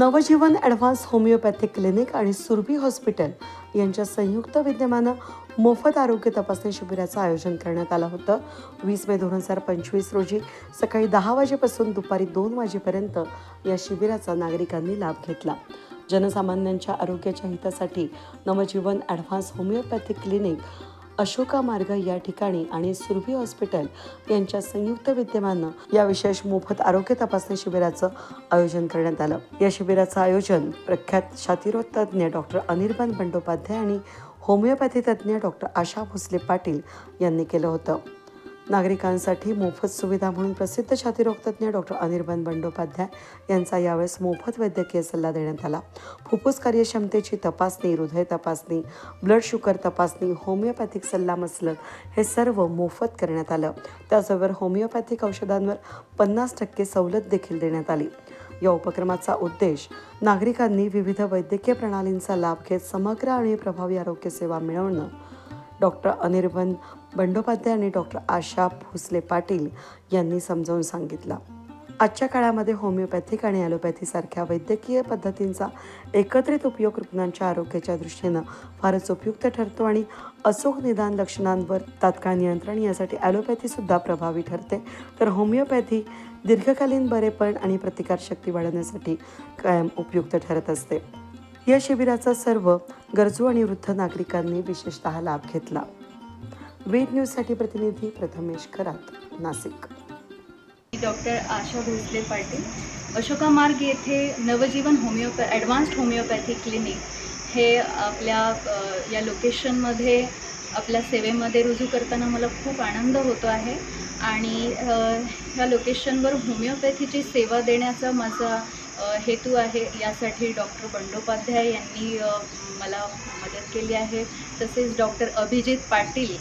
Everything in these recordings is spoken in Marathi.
नवजीवन ॲडव्हान्स होमिओपॅथिक क्लिनिक आणि सुरभी हॉस्पिटल यांच्या संयुक्त विद्यमानं मोफत आरोग्य तपासणी शिबिराचं आयोजन करण्यात आलं होतं. वीस मे दोन हजार पंचवीस रोजी सकाळी दहा वाजेपासून दुपारी दोन वाजेपर्यंत या शिबिराचा नागरिकांनी लाभ घेतला. जनसामान्यांच्या आरोग्याच्या हितासाठी Navjeevan advance homeopathic clinic Ashoka Marg या ठिकाणी आणि सुरभी हॉस्पिटल यांच्या संयुक्त विद्यमानं या विशेष मोफत आरोग्य तपासणी शिबिराचं आयोजन करण्यात आलं. या शिबिराचं आयोजन प्रख्यात शातिरोग तज्ज्ञ डॉक्टर अनिर्बन बंडोपाध्याय आणि होमिओपॅथी तज्ज्ञ डॉक्टर आशा भोसले पाटील यांनी केलं होतं. नागरिकांसाठी मोफत सुविधा म्हणून प्रसिद्ध छातीरोगतज्ञ डॉक्टर अनिर्बन बंडोपाध्याय यांचा यावेळेस मोफत वैद्यकीय सल्ला देण्यात आला. फुफ्फुस कार्यक्षमतेची तपासणी हृदय तपासणी ब्लड शुगर तपासणी होमिओपॅथिक सल्ला मसलत हे सर्व मोफत करण्यात आलं. त्याचबरोबर होमिओपॅथिक औषधांवर पन्नास टक्के सवलत देखील देण्यात आली. या उपक्रमाचा उद्देश नागरिकांनी विविध वैद्यकीय प्रणालींचा लाभ घेत समग्र आणि प्रभावी आरोग्य सेवा मिळवणं डॉक्टर अनिर्बन बंडोपाध्याय आणि डॉक्टर आशा भोसले पाटील यांनी समजावून सांगितला. आजच्या काळामध्ये होमिओपॅथिक आणि ॲलोपॅथीसारख्या वैद्यकीय पद्धतींचा एकत्रित उपयोग रुग्णांच्या आरोग्याच्या दृष्टीनं फारच उपयुक्त ठरतो आणि अचूक निदान लक्षणांवर तात्काळ नियंत्रण यासाठी ॲलोपॅथीसुद्धा प्रभावी ठरते. तर होमिओपॅथी दीर्घकालीन बरेपण आणि प्रतिकारशक्ती वाढवण्यासाठी कायम उपयुक्त ठरत असते. या शिबिराचा सर्व गरजू आणि वृद्ध नागरिकांनी विशेषतः लाभ घेतला. वेद न्यूजसाठी प्रतिनिधी प्रथमेश करात नाशिक. डॉक्टर आशा भोसले पाटील अशोका मार्ग येथे नवजीवन होमिओपॅ ॲडव्हान्स्ड होमिओपॅथी क्लिनिक हे आपल्या या लोकेशनमध्ये आपल्या सेवेमध्ये रुजू करताना मला खूप आनंद होतो आहे. आणि ह्या लोकेशनवर होमिओपॅथीची सेवा देण्याचा माझा हेतू आहे. यासाठी डॉक्टर बंडोपाध्याय यांनी मला मदत केली आहे. तसेच डॉक्टर अभिजित पाटील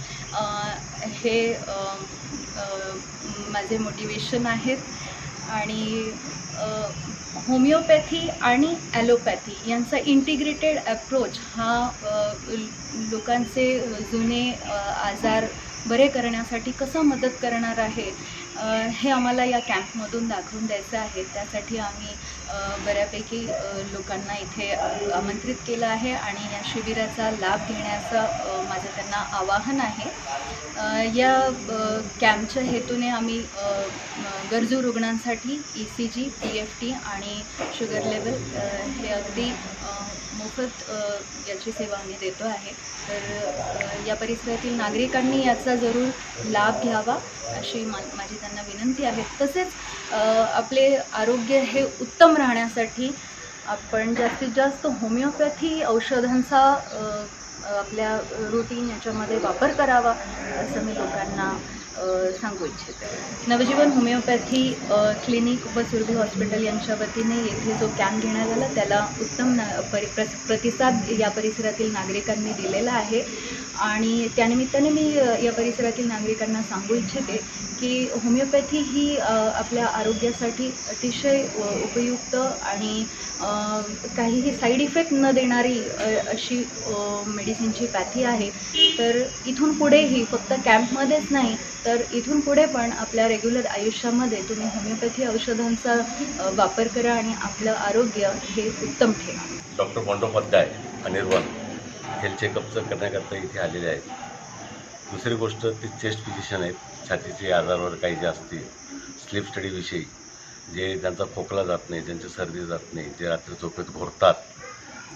हे माझे मोटिवेशन आहेत. आणि होमिओपॅथी आणि ॲलोपॅथी यांचा इंटिग्रेटेड अप्रोच हा लोकांचे जुने आजार बरे करण्यासाठी कसं मदत करणार आहे हे आम्हाला या कॅम्पमधून दाखवून द्यायचं आहे. त्यासाठी आम्ही बऱ्यापैकी लोकांना इथे आमंत्रित केलं आहे आणि या शिबिराचा लाभ घेण्याचं माझं त्यांना आवाहन आहे. या कॅम्पच्या हेतूने आम्ही गरजू रुग्णांसाठी E C G P F T आणि शुगर लेवल हे अगदी मोफत याची सेवा आम्ही देतो आहे. तर या परिसरातील नागरिकांनी याचा जरूर लाभ घ्यावा अशी मा माझी त्यांना विनंती आहे. तसेच आपले आरोग्य हे उत्तम राहण्यासाठी आपण जास्तीत जास्त होमिओपॅथी औषधांचा आपल्या रुटीन याच्यामध्ये वापर करावा असं मी लोकांना सांगू इच्छिते. नवजीवन होमिओपॅथी क्लिनिक व सुरभी हॉस्पिटल यांच्या वतीने येथे जो कॅम्प घेण्यात आला त्याला उत्तम ना परि प्रस प्रतिसाद या परिसरातील नागरिकांनी दिलेला आहे. आणि त्यानिमित्ताने मी या परिसरातील नागरिकांना सांगू इच्छिते की होमिओपॅथी ही आपल्या आरोग्यासाठी अतिशय उपयुक्त आणि काहीही साईड इफेक्ट न देणारी अशी मेडिसिनची पॅथी आहे. तर इथून पुढेही फक्त कॅम्पमध्येच नाही तर इथून पुढे पण आपल्या रेग्युलर आयुष्यामध्ये तुम्ही होमिओपॅथी औषधांचा वापर करा आणि आपलं आरोग्य हे उत्तम ठेवा. डॉक्टर बंडोपाध्याय अनिर्वाण हेल्थ चेकअपचं करण्याकरता इथे आलेले आहेत. दुसरी गोष्ट ते चेस्ट फिजिशियन आहेत छातीचे आजारवर काही जे असतील स्लीप स्टडीविषयी जे त्यांचा खोकला जात नाही ज्यांची सर्दी जात नाही जे रात्री झोपेत घोरतात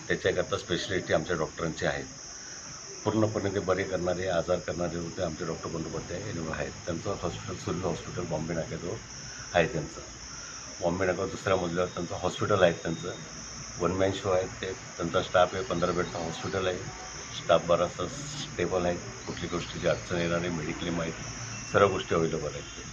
त्याच्याकरता स्पेशलिटी आमच्या डॉक्टरांची आहेत पूर्णपणे ते बरे करणारे आजार करणारे होते. आमचे डॉक्टर बंदोपाध्याय यांच्यावर आहेत. त्यांचं हॉस्पिटल सुरभी हॉस्पिटल बॉम्बे नाक्याजवळ आहे त्यांचं. बॉम्बे नाक्यावर दुसऱ्या मजल्यावर त्यांचं हॉस्पिटल आहे त्यांचं. वन मॅन शो आहेत ते. त्यांचा स्टाफ आहे. पंधरा बेडचं हॉस्पिटल आहे. स्टाफ बराचसा स्टेबल आहे. कुठली गोष्टीची अडचण येणारे मेडिक्लेम आहेत. सर्व गोष्टी अवेलेबल आहेत. ते